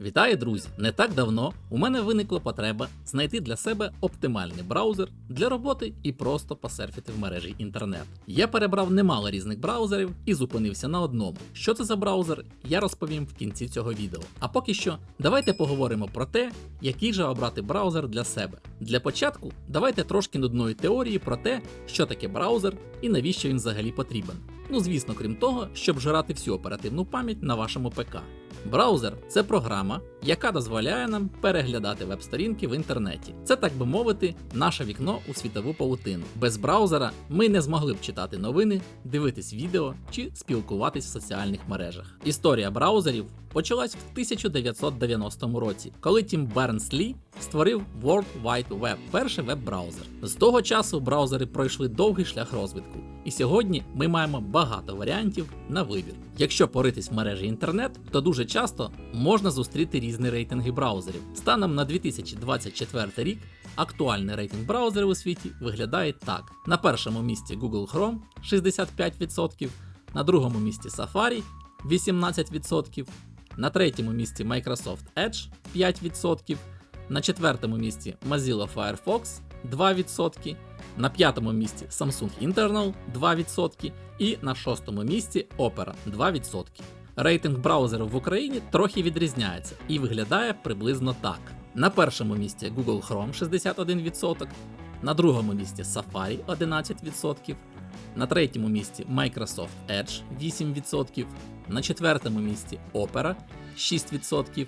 Вітаю, друзі! Не так давно у мене виникла потреба знайти для себе оптимальний браузер для роботи і просто посерфіти в мережі інтернет. Я перебрав немало різних браузерів і зупинився на одному. Що це за браузер, я розповім в кінці цього відео. А поки що, давайте поговоримо про те, який же обрати браузер для себе. Для початку давайте трошки нудної теорії про те, що таке браузер і навіщо він взагалі потрібен. Ну, звісно, крім того, щоб жирати всю оперативну пам'ять на вашому ПК. Браузер це програма, яка дозволяє нам переглядати веб-сторінки в інтернеті. Це, так би мовити, наше вікно у світову павутину. Без браузера ми не змогли б читати новини, дивитись відео чи спілкуватись в соціальних мережах. Історія браузерів почалась в 1990 році, коли Тім Бернс Лі створив World Wide Web, перший веб-браузер. З того часу браузери пройшли довгий шлях розвитку, і сьогодні ми маємо багато варіантів на вибір. Якщо поритись в мережі інтернет, то дуже часто можна зустріти різні рейтинги браузерів. Станом на 2024 рік актуальний рейтинг браузерів у світі виглядає так: на першому місці Google Chrome 65%, на другому місці Safari 18%, на третьому місці Microsoft Edge 5%, на четвертому місці Mozilla Firefox 2%, на п'ятому місці Samsung Internal 2% і на шостому місці Opera 2%. Рейтинг браузерів в Україні трохи відрізняється і виглядає приблизно так: на першому місці Google Chrome 61%, на другому місці Safari 11%, на третьому місці Microsoft Edge 8%, на четвертому місці Opera 6%,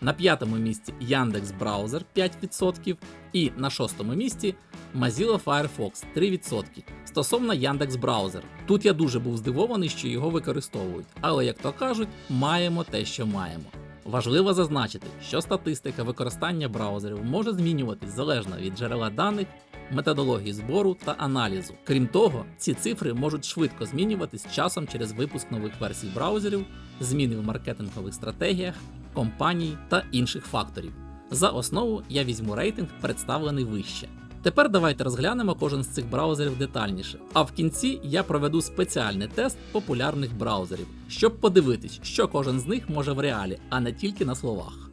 на п'ятому місці Яндекс Браузер 5% і на шостому місці Mozilla Firefox 3%. Стосовно Яндекс Браузер, тут я дуже був здивований, що його використовують, але як то кажуть, маємо те, що маємо. Важливо зазначити, що статистика використання браузерів може змінюватись залежно від джерела даних, методології збору та аналізу. Крім того, ці цифри можуть швидко змінюватись часом через випуск нових версій браузерів, зміни в маркетингових стратегіях, компаній та інших факторів. За основу я візьму рейтинг, представлений вище. Тепер давайте розглянемо кожен з цих браузерів детальніше. А в кінці я проведу спеціальний тест популярних браузерів, щоб подивитись, що кожен з них може в реалі, а не тільки на словах.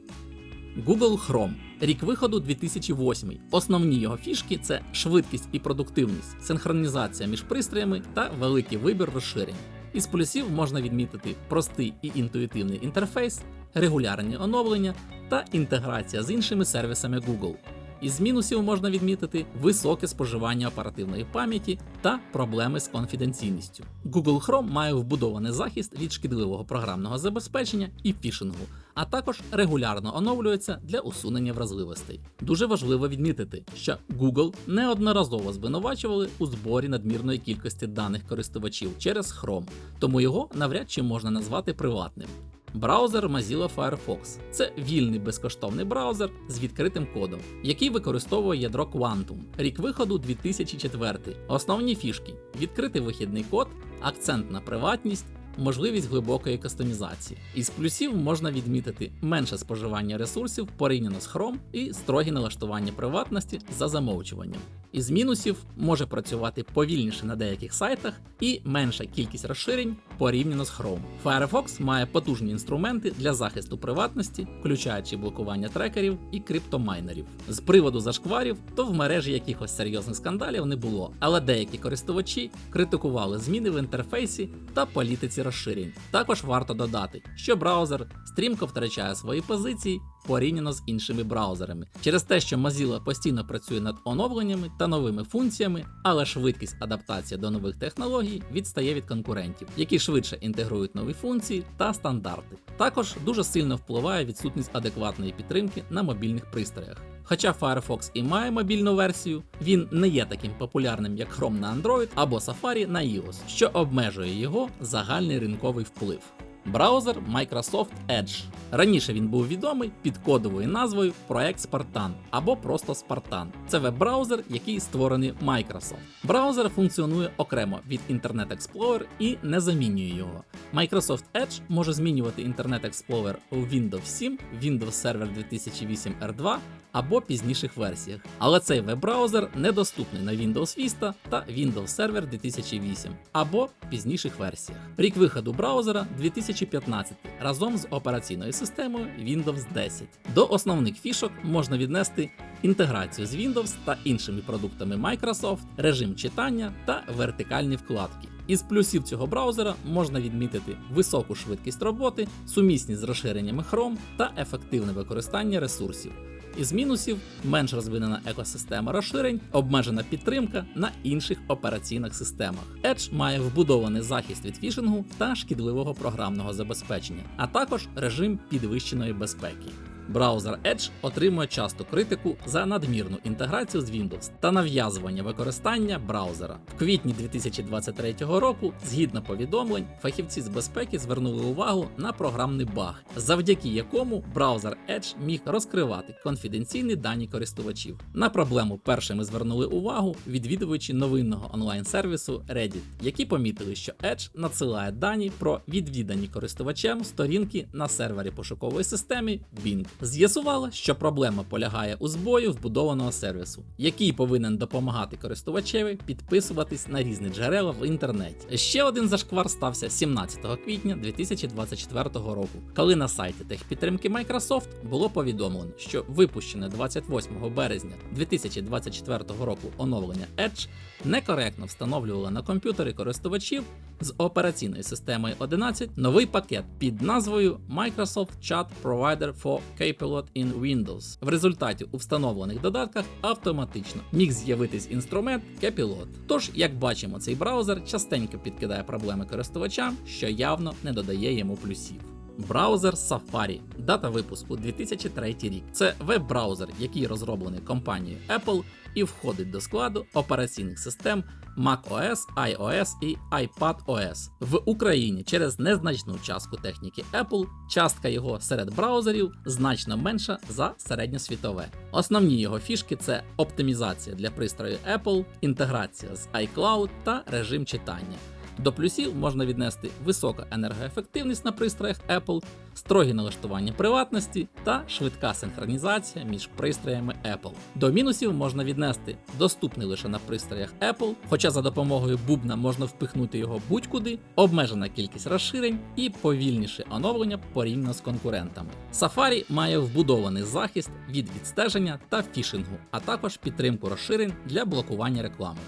Google Chrome. Рік виходу 2008. Основні його фішки це швидкість і продуктивність, синхронізація між пристроями та великий вибір розширень. Із плюсів можна відмітити простий і інтуїтивний інтерфейс, регулярні оновлення та інтеграція з іншими сервісами Google. Із мінусів можна відмітити високе споживання оперативної пам'яті та проблеми з конфіденційністю. Google Chrome має вбудований захист від шкідливого програмного забезпечення і фішингу, а також регулярно оновлюється для усунення вразливостей. Дуже важливо відмітити, що Google неодноразово звинувачували у зборі надмірної кількості даних користувачів через Chrome, тому його навряд чи можна назвати приватним. Браузер Mozilla Firefox це вільний безкоштовний браузер з відкритим кодом, який використовує ядро Quantum. Рік виходу 2004. Основні фішки: відкритий вихідний код, акцент на приватність. Можливість глибокої кастомізації. Із плюсів можна відмітити менше споживання ресурсів порівняно з Chrome і строгі налаштування приватності за замовчуванням. Із мінусів може працювати повільніше на деяких сайтах і менша кількість розширень порівняно з Chrome. Firefox має потужні інструменти для захисту приватності, включаючи блокування трекерів і криптомайнерів. З приводу зашкварів, то в мережі якихось серйозних скандалів не було, але деякі користувачі критикували зміни в інтерфейсі та політиці розширень. Також варто додати, що браузер стрімко втрачає свої позиції порівняно з іншими браузерами. Через те, що Mozilla постійно працює над оновленнями та новими функціями, але швидкість адаптації до нових технологій відстає від конкурентів, які швидше інтегрують нові функції та стандарти. Також дуже сильно впливає відсутність адекватної підтримки на мобільних пристроях. Хоча Firefox і має мобільну версію, він не є таким популярним, як Chrome на Android або Safari на iOS, що обмежує його загальний ринковий вплив. Браузер Microsoft Edge. Раніше він був відомий під кодовою назвою Проект Spartan або просто Spartan. Це веб-браузер, який створений Microsoft. Браузер функціонує окремо від Internet Explorer і не замінює його. Microsoft Edge може змінювати Internet Explorer у Windows 7, Windows Server 2008 R2 або пізніших версіях. Але цей веб-браузер недоступний на Windows Vista та Windows Server 2008 або пізніших версіях. Рік виходу браузера 2015 разом з операційною системою Windows 10. До основних фішок можна віднести інтеграцію з Windows та іншими продуктами Microsoft, режим читання та вертикальні вкладки. Із плюсів цього браузера можна відмітити високу швидкість роботи, сумісність з розширеннями Chrome та ефективне використання ресурсів. Із мінусів менш розвинена екосистема розширень, обмежена підтримка на інших операційних системах. Edge має вбудований захист від фішингу та шкідливого програмного забезпечення, а також режим підвищеної безпеки. Браузер Edge отримує часту критику за надмірну інтеграцію з Windows та нав'язування використання браузера. В квітні 2023 року, згідно повідомлень, фахівці з безпеки звернули увагу на програмний баг, завдяки якому браузер Edge міг розкривати конфіденційні дані користувачів. На проблему першими звернули увагу відвідувачі новинного онлайн-сервісу Reddit, які помітили, що Edge надсилає дані про відвідані користувачем сторінки на сервері пошукової системи Bing. З'ясувало, що проблема полягає у збою вбудованого сервісу, який повинен допомагати користувачеві підписуватись на різні джерела в інтернеті. Ще один зашквар стався 17 квітня 2024 року, коли на сайті техпідтримки Microsoft було повідомлено, що випущене 28 березня 2024 року оновлення Edge некоректно встановлювало на комп'ютери користувачів з операційною системою 11 новий пакет під назвою Microsoft Chat Provider for Kpilot in Windows. В результаті у встановлених додатках автоматично міг з'явитись інструмент Kpilot. Тож, як бачимо, цей браузер частенько підкидає проблеми користувачам, що явно не додає йому плюсів. Браузер Safari. Дата випуску 2003 рік. Це веб-браузер, який розроблений компанією Apple і входить до складу операційних систем macOS, iOS і iPadOS. В Україні через незначну частку техніки Apple частка його серед браузерів значно менша за середньосвітове. Основні його фішки це оптимізація для пристрою Apple, інтеграція з iCloud та режим читання. До плюсів можна віднести висока енергоефективність на пристроях Apple, строгі налаштування приватності та швидка синхронізація між пристроями Apple. До мінусів можна віднести доступний лише на пристроях Apple, хоча за допомогою бубна можна впихнути його будь-куди, обмежена кількість розширень і повільніше оновлення порівняно з конкурентами. Safari має вбудований захист від відстеження та фішингу, а також підтримку розширень для блокування реклами.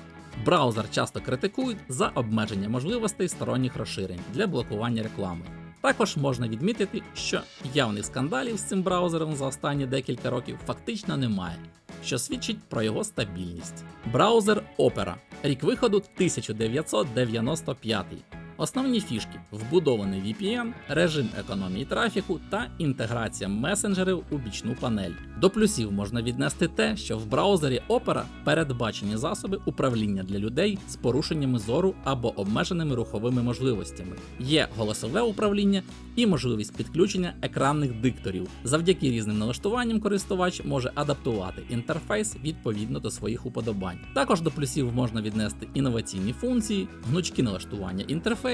Браузер часто критикують за обмеження можливостей сторонніх розширень для блокування реклами. Також можна відмітити, що явних скандалів з цим браузером за останні декілька років фактично немає, що свідчить про його стабільність. Браузер Opera. Рік виходу 1995. Основні фішки: вбудований VPN, режим економії трафіку та інтеграція месенджерів у бічну панель. До плюсів можна віднести те, що в браузері Opera передбачені засоби управління для людей з порушеннями зору або обмеженими руховими можливостями. Є голосове управління і можливість підключення екранних дикторів. Завдяки різним налаштуванням користувач може адаптувати інтерфейс відповідно до своїх уподобань. Також до плюсів можна віднести інноваційні функції, гнучкі налаштування інтерфейсу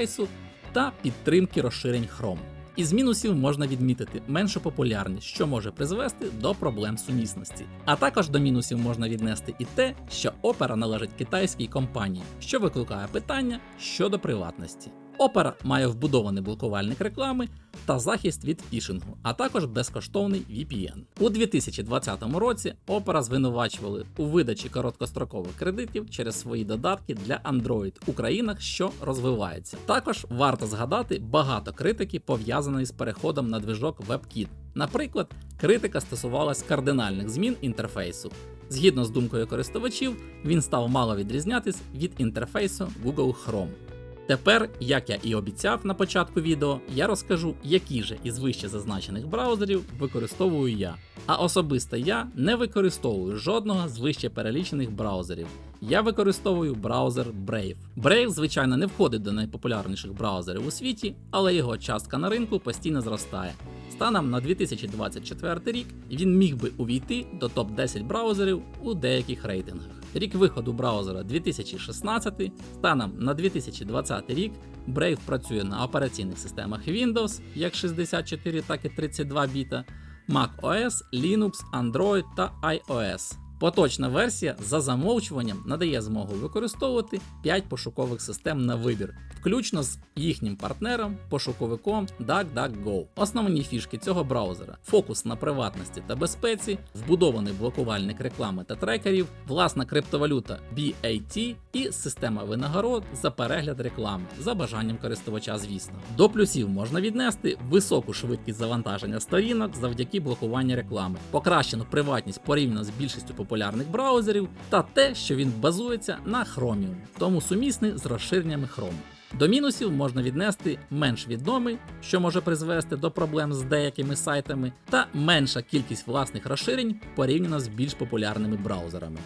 та підтримки розширень Chrome. Із мінусів можна відмітити меншу популярність, що може призвести до проблем сумісності. А також до мінусів можна віднести і те, що опера належить китайській компанії, що викликає питання щодо приватності. Opera має вбудований блокувальник реклами та захист від фішингу, а також безкоштовний VPN. У 2020 році Opera звинувачували у видачі короткострокових кредитів через свої додатки для Android у країнах, що розвиваються. Також варто згадати багато критики пов'язаної з переходом на движок WebKit. Наприклад, критика стосувалась кардинальних змін інтерфейсу. Згідно з думкою користувачів, він став мало відрізнятись від інтерфейсу Google Chrome. Тепер, як я і обіцяв на початку відео, я розкажу, які же із вище зазначених браузерів використовую я. А особисто я не використовую жодного з вище перелічених браузерів. Я використовую браузер Brave. Brave, звичайно, не входить до найпопулярніших браузерів у світі, але його частка на ринку постійно зростає. Станом на 2024 рік він міг би увійти до топ-10 браузерів у деяких рейтингах. Рік виходу браузера 2016, станом на 2020 рік Brave працює на операційних системах Windows як 64, так і 32 біта, Mac OS, Linux, Android та iOS. Поточна версія за замовчуванням надає змогу використовувати 5 пошукових систем на вибір, включно з їхнім партнером, пошуковиком DuckDuckGo. Основні фішки цього браузера: фокус на приватності та безпеці, вбудований блокувальник реклами та трекерів, власна криптовалюта BAT і система винагород за перегляд реклами за бажанням користувача, звісно. До плюсів можна віднести високу швидкість завантаження сторінок завдяки блокуванню реклами, покращену приватність порівняно з більшістю популярних браузерів, та те, що він базується на Chromium, тому сумісний з розширеннями Chrome. До мінусів можна віднести менш відомий, що може призвести до проблем з деякими сайтами, та менша кількість власних розширень порівняно з більш популярними браузерами.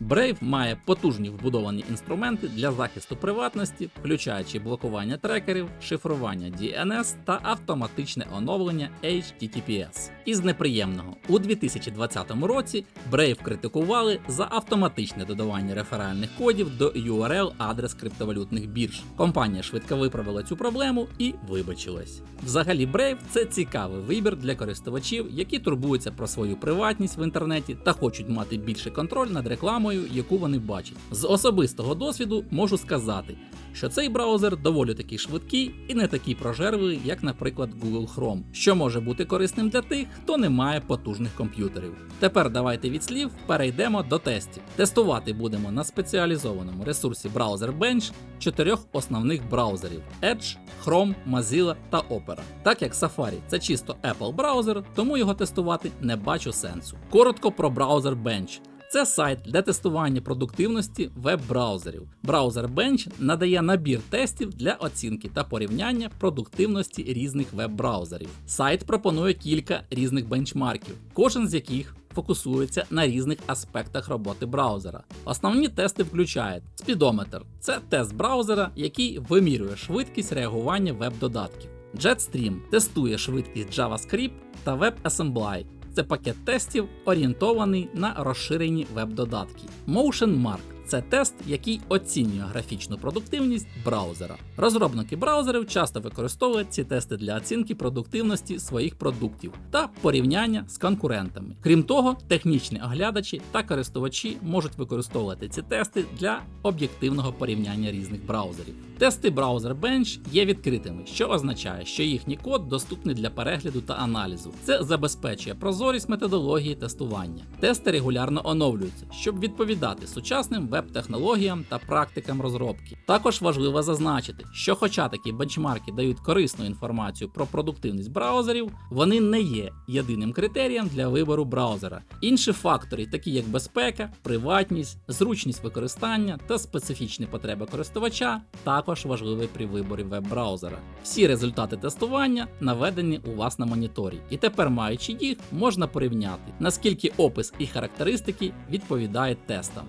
Brave має потужні вбудовані інструменти для захисту приватності, включаючи блокування трекерів, шифрування DNS та автоматичне оновлення HTTPS. Із неприємного у 2020 році Brave критикували за автоматичне додавання реферальних кодів до URL адрес криптовалютних бірж. Компанія швидко виправила цю проблему і вибачилась. Взагалі, Brave це цікавий вибір для користувачів, які турбуються про свою приватність в інтернеті та хочуть мати більший контроль над рекламою, яку вони бачать. З особистого досвіду можу сказати, що цей браузер доволі таки швидкий і не такий прожерливий, як, наприклад, Google Chrome, що може бути корисним для тих, хто не має потужних комп'ютерів. Тепер давайте від слів перейдемо до тестів. Тестувати будемо на спеціалізованому ресурсі Browser Bench чотирьох основних браузерів: Edge, Chrome, Mozilla та Opera. Так як Safari це чисто Apple браузер, тому його тестувати не бачу сенсу. Коротко про Browser Bench. Це сайт для тестування продуктивності веб-браузерів. Браузер Bench надає набір тестів для оцінки та порівняння продуктивності різних веб-браузерів. Сайт пропонує кілька різних бенчмарків, кожен з яких фокусується на різних аспектах роботи браузера. Основні тести включають спідометр це тест браузера, який вимірює швидкість реагування веб-додатків. Jetstream тестує швидкість JavaScript та WebAssembly. Це пакет тестів, орієнтований на розширені веб-додатки. MotionMark це тест, який оцінює графічну продуктивність браузера. Розробники браузерів часто використовують ці тести для оцінки продуктивності своїх продуктів та порівняння з конкурентами. Крім того, технічні оглядачі та користувачі можуть використовувати ці тести для об'єктивного порівняння різних браузерів. Тести Browser Bench є відкритими, що означає, що їхній код доступний для перегляду та аналізу. Це забезпечує прозорість методології тестування. Тести регулярно оновлюються, щоб відповідати сучасним веб-технологіям та практикам розробки. Також важливо зазначити, що, хоча такі бенчмарки дають корисну інформацію про продуктивність браузерів, вони не є єдиним критерієм для вибору браузера. Інші фактори, такі як безпека, приватність, зручність використання та специфічні потреби користувача, також важливі при виборі веб-браузера. Всі результати тестування наведені у вас на моніторі, і тепер, маючи їх, можна порівняти, наскільки опис і характеристики відповідають тестам.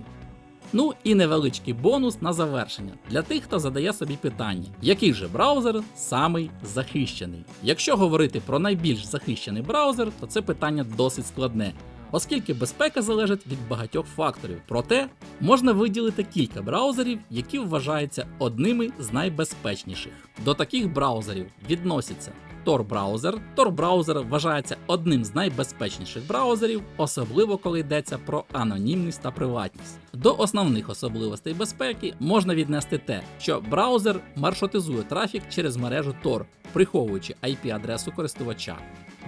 Ну і невеличкий бонус на завершення для тих, хто задає собі питання, який же браузер самий захищений. Якщо говорити про найбільш захищений браузер, то це питання досить складне. Оскільки безпека залежить від багатьох факторів, проте можна виділити кілька браузерів, які вважаються одними з найбезпечніших. До таких браузерів відносяться Tor браузер. Tor браузер вважається одним з найбезпечніших браузерів, особливо коли йдеться про анонімність та приватність. До основних особливостей безпеки можна віднести те, що браузер маршрутизує трафік через мережу Tor, приховуючи IP-адресу користувача.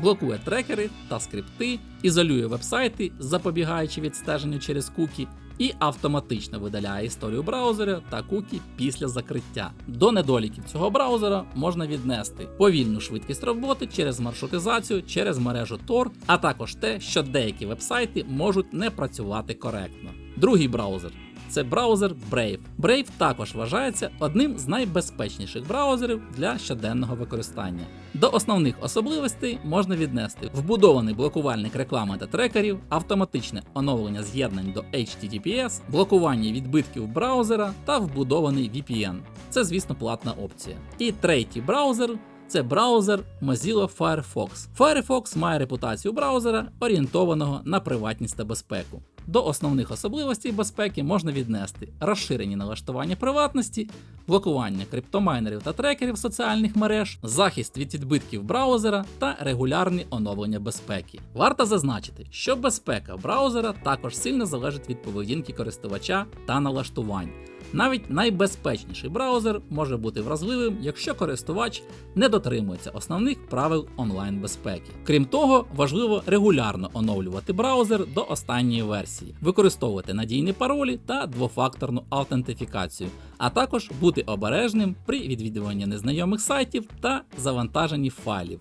Блокує трекери та скрипти, ізолює вебсайти, запобігаючи відстеженню через кукі, і автоматично видаляє історію браузера та кукі після закриття. До недоліків цього браузера можна віднести повільну швидкість роботи через маршрутизацію через мережу Tor, а також те, що деякі вебсайти можуть не працювати коректно. Другий браузер. Це браузер Brave. Brave також вважається одним з найбезпечніших браузерів для щоденного використання. До основних особливостей можна віднести вбудований блокувальник реклами та трекерів, автоматичне оновлення з'єднань до HTTPS, блокування відбитків браузера та вбудований VPN. Це, звісно, платна опція. І третій браузер це браузер Mozilla Firefox. Firefox має репутацію браузера, орієнтованого на приватність та безпеку. До основних особливостей безпеки можна віднести розширені налаштування приватності, блокування криптомайнерів та трекерів соціальних мереж, захист від відбитків браузера та регулярні оновлення безпеки. Варто зазначити, що безпека браузера також сильно залежить від поведінки користувача та налаштувань. Навіть найбезпечніший браузер може бути вразливим, якщо користувач не дотримується основних правил онлайн безпеки. Крім того, важливо регулярно оновлювати браузер до останньої версії, використовувати надійні паролі та двофакторну аутентифікацію, а також бути обережним при відвідуванні незнайомих сайтів та завантаженні файлів.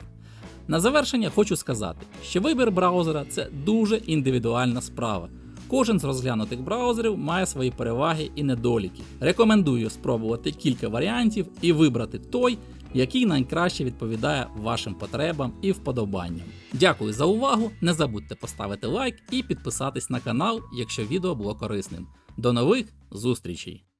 На завершення хочу сказати, що вибір браузера це дуже індивідуальна справа. Кожен з розглянутих браузерів має свої переваги і недоліки. Рекомендую спробувати кілька варіантів і вибрати той, який найкраще відповідає вашим потребам і вподобанням. Дякую за увагу! Не забудьте поставити лайк і підписатись на канал, якщо відео було корисним. До нових зустрічей!